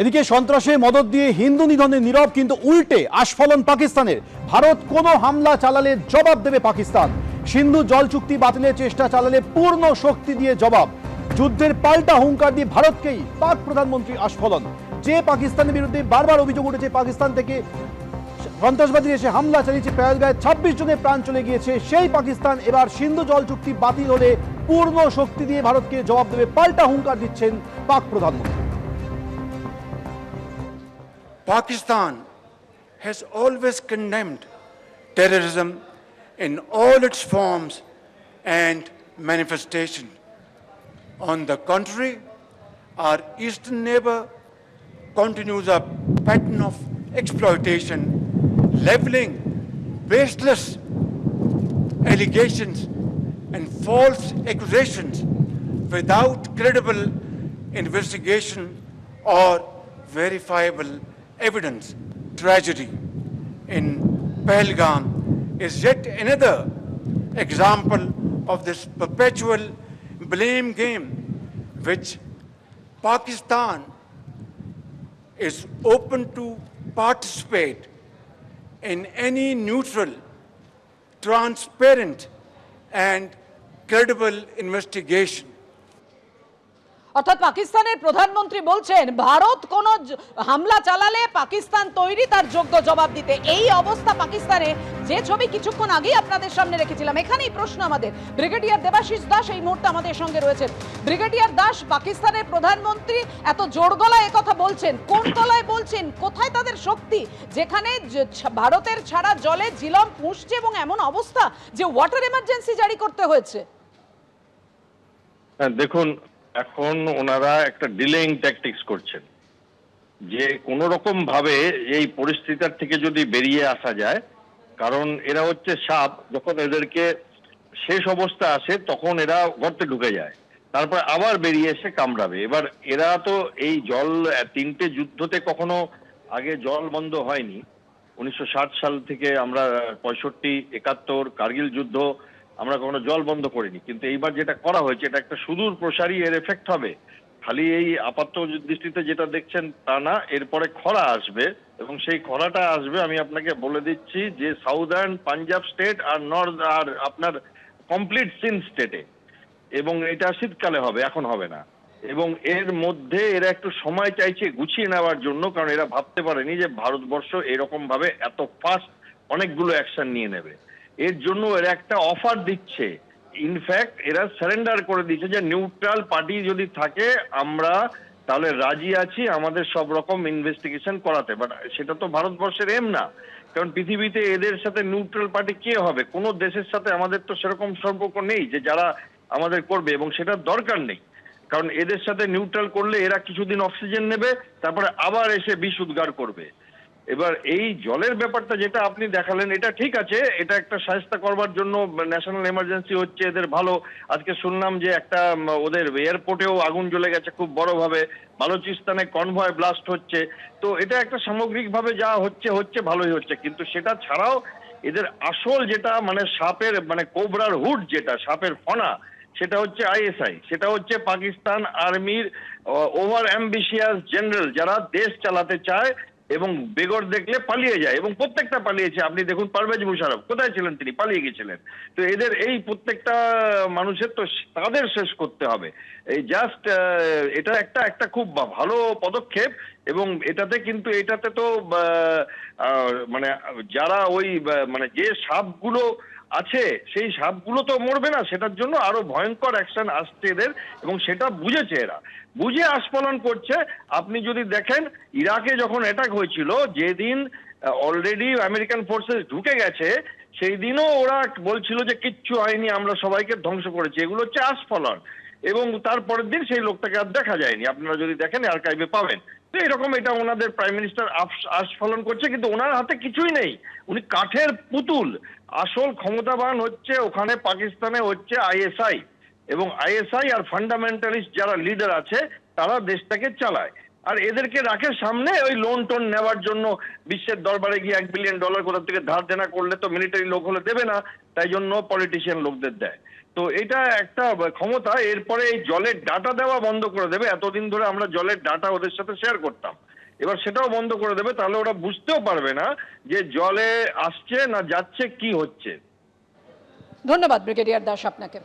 এদিকে সন্ত্রাসে মদত দিয়ে হিন্দু নিধনের নীরব কিন্তু উল্টে আস্ফলন পাকিস্তানের। ভারত কোনো হামলা চালালে জবাব দেবে পাকিস্তান। সিন্ধু জল চুক্তি বাতিলের চেষ্টা চালালে পূর্ণ শক্তি দিয়ে জবাব। যুদ্ধের পাল্টা হুঙ্কার দিয়ে ভারতকেই পাক প্রধানমন্ত্রী আস্ফলন। যে পাকিস্তানের বিরুদ্ধে বারবার অভিযোগ উঠেছে, পাকিস্তান থেকে সন্ত্রাসবাদী এসে হামলা চালিয়েছে পেহেলগাঁয়ে ছাব্বিশ জনের প্রাণ চলে গিয়েছে। সেই পাকিস্তান এবার সিন্ধু জল চুক্তি বাতিল হলে পূর্ণ শক্তি দিয়ে ভারতকে জবাব দেবে পাল্টা হুঙ্কার দিচ্ছেন পাক প্রধানমন্ত্রী। Pakistan has always condemned terrorism in all its forms and manifestation. On the contrary, our eastern neighbor continues a pattern of exploitation, leveling baseless allegations and false accusations without credible investigation or verifiable evidence. Tragedy in Pahalgam is yet another example of this perpetual blame game which Pakistan is open to participate in any neutral, transparent, and credible investigation. অর্থাৎ পাকিস্তানের প্রধানমন্ত্রী বলছেন, ভারত কোন হামলা চালালে পাকিস্তান তৈরি তার যোগ্য জবাব দিতে। এই অবস্থা পাকিস্তানে। যে ছবি কিছুক্ষণ আগেই আপনাদের সামনে রেখেছিলাম, এখানেই প্রশ্ন আমাদের। ব্রিগেডিয়ার দেবাশিস দাস এই মুহূর্তে আমাদের সঙ্গে রয়েছেন। ব্রিগেডিয়ার দাস, পাকিস্তানের প্রধানমন্ত্রী এত জোর গলায় কথা বলছেন, কোন গলায় বলছেন, কোথায় তাদের শক্তি? যেখানে ভারতের ছাড়া জলে জিলম পুষছে এবং এমন অবস্থা যে ওয়াটার এমার্জেন্সি জারি করতে হয়েছে। হ্যাঁ দেখুন এখন ওনারা একটা ডিলেইং ট্যাকটিক্স করছেন। যে কোন রকম ভাবে এই পরিস্থিতির থেকে যদি বেরিয়ে আসা যায়, কারণ এরা হচ্ছে সাপ, যখন এদেরকে শেষ অবস্থা আসে তখন এরা গর্তে ঢুকে যায়। তারপর আবার বেরিয়ে এসে কামড়াবে। এবার এরা তো এই জল তিনটে যুদ্ধতে কখনো আগে জল বন্ধ হয়নি। উনিশশো ষাট সাল থেকে আমরা পঁয়ষট্টি, একাত্তর, কার্গিল যুদ্ধ আমরা কখনো জল বন্ধ করিনি, কিন্তু এইবার যেটা করা হয়েছে, এটা একটা সুদূর প্রসারী এর এফেক্ট হবে। খালি এই আপাত দৃষ্টিতে যেটা দেখছেন তা না, এরপরে খরা আসবে এবং সেই খরাটা আসবে, আমি আপনাকে বলে দিচ্ছি যে সাউদার্ন পাঞ্জাব স্টেট আর নর্থ আর আপনার কমপ্লিট সিন স্টেটে এবং এটা শীতকালে হবে, এখন হবে না। এবং এর মধ্যে এরা একটু সময় চাইছে গুছিয়ে নেওয়ার জন্য, কারণ এরা ভাবতে পারেনি যে ভারতবর্ষ এরকম ভাবে এত ফাস্ট অনেকগুলো অ্যাকশন নিয়ে নেবে। এর জন্য এরা একটা অফার দিচ্ছে। ইনফ্যাক্ট এরা সারেন্ডার করে দিচ্ছে যে নিউট্রাল পার্টি যদি থাকে, আমরা তাহলে রাজি আছি, আমাদের সব রকম ইনভেস্টিগেশন করাতে। বাট সেটা তো ভারতবর্ষের এম না। কারণ পৃথিবীতে এদের সাথে নিউট্রাল পার্টি কে হবে? কোনো দেশের সাথে আমাদের তো সেরকম সম্পর্ক নেই যে যারা আমাদের করবে, এবং সেটার দরকার নেই। কারণ এদের সাথে নিউট্রাল করলে এরা কিছুদিন অক্সিজেন নেবে, তারপরে আবার এসে বিষ উদ্গার করবে। এবার এই জলের ব্যাপারটা যেটা আপনি দেখালেন, এটা ঠিক আছে, এটা একটা সাহায্য করবার জন্য ন্যাশনাল এমার্জেন্সি হচ্ছে, এদের ভালো। আজকে শুনলাম যে একটা ওদের এয়ারপোর্টেও আগুন জ্বলে গেছে খুব বড়ভাবে, বালুচিস্তানে কনভয় ব্লাস্ট হচ্ছে। তো এটা একটা সামগ্রিকভাবে যা হচ্ছে হচ্ছে, ভালোই হচ্ছে। কিন্তু সেটা ছাড়াও এদের আসল যেটা মানে সাপের মানে কোবরার হুড যেটা, সাপের ফনা, সেটা হচ্ছে আইএসআই, সেটা হচ্ছে পাকিস্তান আর্মির ওভার অ্যাম্বিশিয়াস জেনারেল যারা দেশ চালাতে চায় এবং বেগর দেখলে পালিয়ে যায় এবং প্রত্যেকটা পালিয়েছে। আপনি দেখুন পারভেজ মুশারফ, কোথায় ছিলেন তিনি? পালিয়ে গেছিলেন তো এদের এই প্রত্যেকটা মানুষের তো তাদের শেষ করতে হবে। এই জাস্ট এটা একটা একটা খুব ভালো পদক্ষেপ এবং এটাতে কিন্তু, এটাতে তো মানে যারা ওই মানে যে সাপগুলো আছে, সেই সাপগুলো তো মরবে না। সেটার জন্য আরও ভয়ঙ্কর অ্যাকশন আসছে এদের এবং সেটা বুঝেছে এরা। বুঝে আস্ফলন করছে। আপনি যদি দেখেন, ইরাকে যখন অ্যাটাক হয়েছিল, যেদিন অলরেডি আমেরিকান ফোর্সেস ঢুকে গেছে, সেই দিনও ওরা বলছিল যে কিচ্ছু হয়নি, আমরা সবাইকে ধ্বংস করেছি। এগুলো হচ্ছে আস্ফলন। এবং তারপরের দিন সেই লোকটাকে আর দেখা যায়নি। আপনারা যদি দেখেন আর্কাইভে পাবেন। তো এরকম এটা ওনাদের প্রাইম মিনিস্টার আস্ফলন করছে, কিন্তু ওনার হাতে কিছুই নেই। উনি কাঠের পুতুল। আসল ক্ষমতাবান হচ্ছে ওখানে পাকিস্তানে হচ্ছে আইএসআই। এবং আইএসআই আর ফান্ডামেন্টালিস্ট যারা লিডার আছে, তারা দেশটাকে চালায়। আর এদেরকে রাখে সামনে ওই লোন টোন নেওয়ার জন্য বিশ্বের দরবারে গিয়ে এক বিলিয়ন ডলার কোথা থেকে ধার দেনা করলে তো মিলিটারি লোক হলে দেবে না, তাই জন্য পলিটিশিয়ান লোকদের দেয়। তো এটা একটা ক্ষমতা, এরপরে এই জলের ডাটা দেওয়া বন্ধ করে দেবে। এতদিন ধরে আমরা জলের ডাটা ওদের সাথে শেয়ার করতাম। এবার সেটাও বন্ধ করে দেবে, তাহলে ওরা বুঝতেও পারবে না যে জলে আসছে না যাচ্ছে, কি হচ্ছে। ধন্যবাদ ব্রিগেডিয়ার দাস আপনাকে।